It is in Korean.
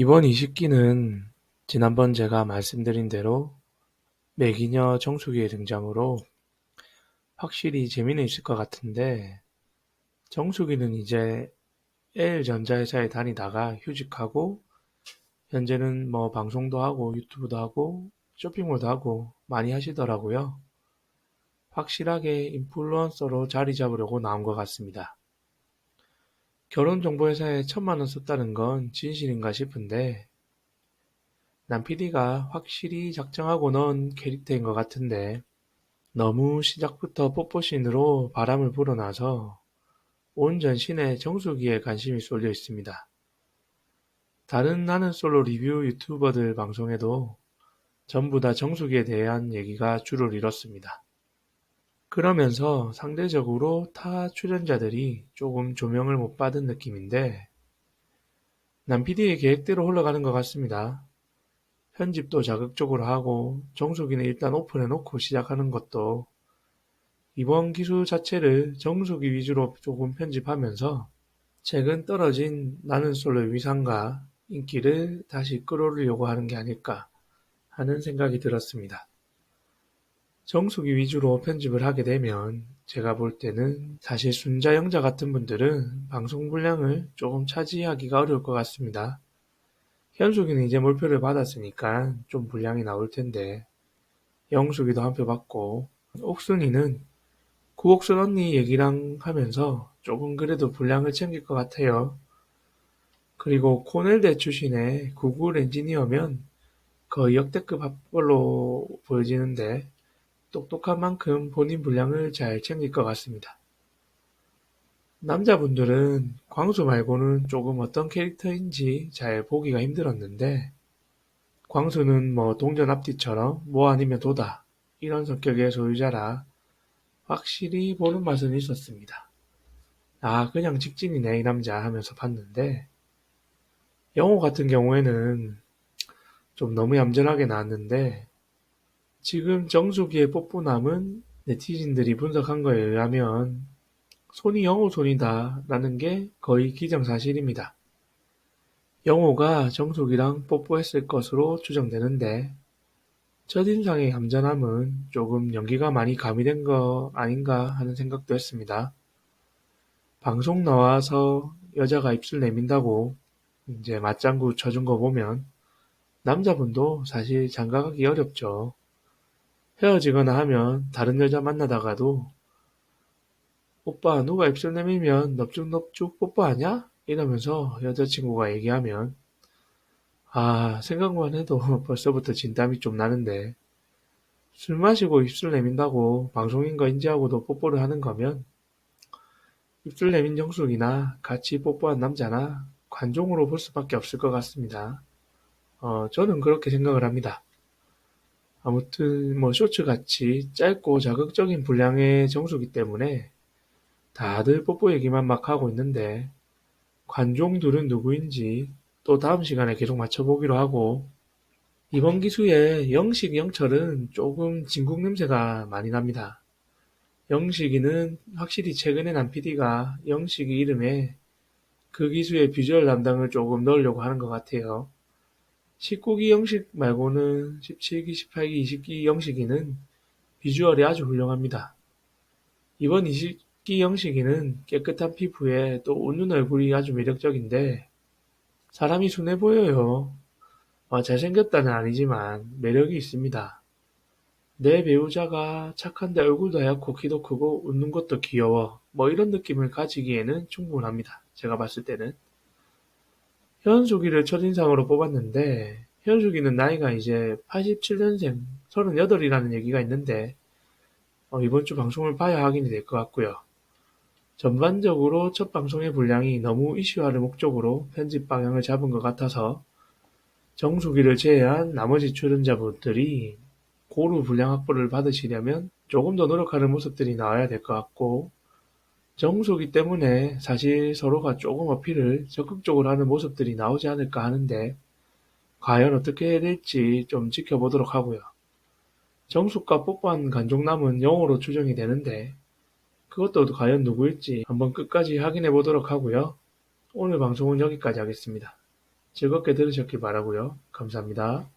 이번 이식기는 지난번 제가 말씀드린 대로 매기녀 정수기의 등장으로 확실히 재미는 있을 것 같은데 정수기는 이제 L전자회사에 다니다가 휴직하고 현재는 뭐 방송도 하고 유튜브도 하고 쇼핑몰도 하고 많이 하시더라고요. 확실하게 인플루언서로 자리 잡으려고 나온 것 같습니다. 결혼정보회사에 천만 원 썼다는 건 진실인가 싶은데 남 PD가 확실히 작정하고 넣은 캐릭터인 것 같은데 너무 시작부터 뽀뽀신으로 바람을 불어놔서 온 전신에 정수기에 관심이 쏠려 있습니다. 다른 나는 솔로 리뷰 유튜버들 방송에도 전부 다 정수기에 대한 얘기가 주를 이뤘습니다. 그러면서 상대적으로 타 출연자들이 조금 조명을 못 받은 느낌인데 남 PD의 계획대로 흘러가는 것 같습니다. 편집도 자극적으로 하고 정수기는 일단 오픈해놓고 시작하는 것도 이번 기술 자체를 정수기 위주로 조금 편집하면서 최근 떨어진 나는 솔로의 위상과 인기를 다시 끌어올리려고 하는 게 아닐까 하는 생각이 들었습니다. 정수기 위주로 편집을 하게 되면 제가 볼 때는 사실 순자 영자 같은 분들은 방송 분량을 조금 차지하기가 어려울 것 같습니다. 현숙이는 이제 몰표를 받았으니까 좀 분량이 나올 텐데 영숙이도 한 표 받고 옥순이는 구옥순 언니 얘기랑 하면서 조금 그래도 분량을 챙길 것 같아요. 그리고 코넬대 출신의 구글 엔지니어면 거의 역대급 합벌로 보여지는데 똑똑한 만큼 본인 분량을 잘 챙길 것 같습니다. 남자분들은 광수 말고는 조금 어떤 캐릭터인지 잘 보기가 힘들었는데 광수는 뭐 동전 앞뒤처럼 뭐 아니면 도다 이런 성격의 소유자라 확실히 보는 맛은 있었습니다. 아 그냥 직진이네 이 남자 하면서 봤는데 영호 같은 경우에는 좀 너무 얌전하게 나왔는데 지금 정수기의 뽀뽀남은 네티즌들이 분석한 거에 의하면 손이 영호 손이다 라는 게 거의 기정사실입니다. 영호가 정수기랑 뽀뽀했을 것으로 추정되는데 첫인상의 얌전함은 조금 연기가 많이 가미된 거 아닌가 하는 생각도 했습니다. 방송 나와서 여자가 입술 내민다고 이제 맞장구 쳐준 거 보면 남자분도 사실 장가가기 어렵죠. 헤어지거나 하면 다른 여자 만나다가도 오빠 누가 입술 내밀면 넙죽넙죽 뽀뽀하냐? 이러면서 여자친구가 얘기하면 아 생각만 해도 벌써부터 진땀이 좀 나는데 술 마시고 입술 내민다고 방송인 거 인지하고도 뽀뽀를 하는 거면 입술 내민 정숙이나 같이 뽀뽀한 남자나 관종으로 볼 수밖에 없을 것 같습니다. 어, 저는 그렇게 생각을 합니다. 아무튼 뭐 쇼츠같이 짧고 자극적인 분량의 정수기 때문에 다들 뽀뽀 얘기만 막 하고 있는데 관종들은 누구인지 또 다음 시간에 계속 맞춰보기로 하고 이번 기수의 영식 영철은 조금 진국 냄새가 많이 납니다. 영식이는 확실히 최근에 난 PD가 영식이 이름에 그 기수의 비주얼 담당을 조금 넣으려고 하는 것 같아요. 19기 영식 말고는 17기, 18기, 20기 영식이는 비주얼이 아주 훌륭합니다. 이번 20기 영식이는 깨끗한 피부에 또 웃는 얼굴이 아주 매력적인데 사람이 순해 보여요. 어, 잘생겼다는 아니지만 매력이 있습니다. 내 배우자가 착한데 얼굴도 하얗고 키도 크고 웃는 것도 귀여워. 뭐 이런 느낌을 가지기에는 충분합니다. 제가 봤을 때는. 현숙이를 첫인상으로 뽑았는데 현숙이는 나이가 이제 87년생 38이라는 얘기가 있는데 어, 이번 주 방송을 봐야 확인이 될 것 같고요. 전반적으로 첫 방송의 분량이 너무 이슈화를 목적으로 편집 방향을 잡은 것 같아서 정수기를 제외한 나머지 출연자분들이 고루 분량 확보를 받으시려면 조금 더 노력하는 모습들이 나와야 될 것 같고 정수기 때문에 사실 서로가 조금 어필을 적극적으로 하는 모습들이 나오지 않을까 하는데 과연 어떻게 해야 될지 좀 지켜보도록 하고요. 정숙과 뽀뽀한 간종남은 영어로 추정이 되는데 그것도 과연 누구일지 한번 끝까지 확인해 보도록 하고요. 오늘 방송은 여기까지 하겠습니다. 즐겁게 들으셨길 바라고요. 감사합니다.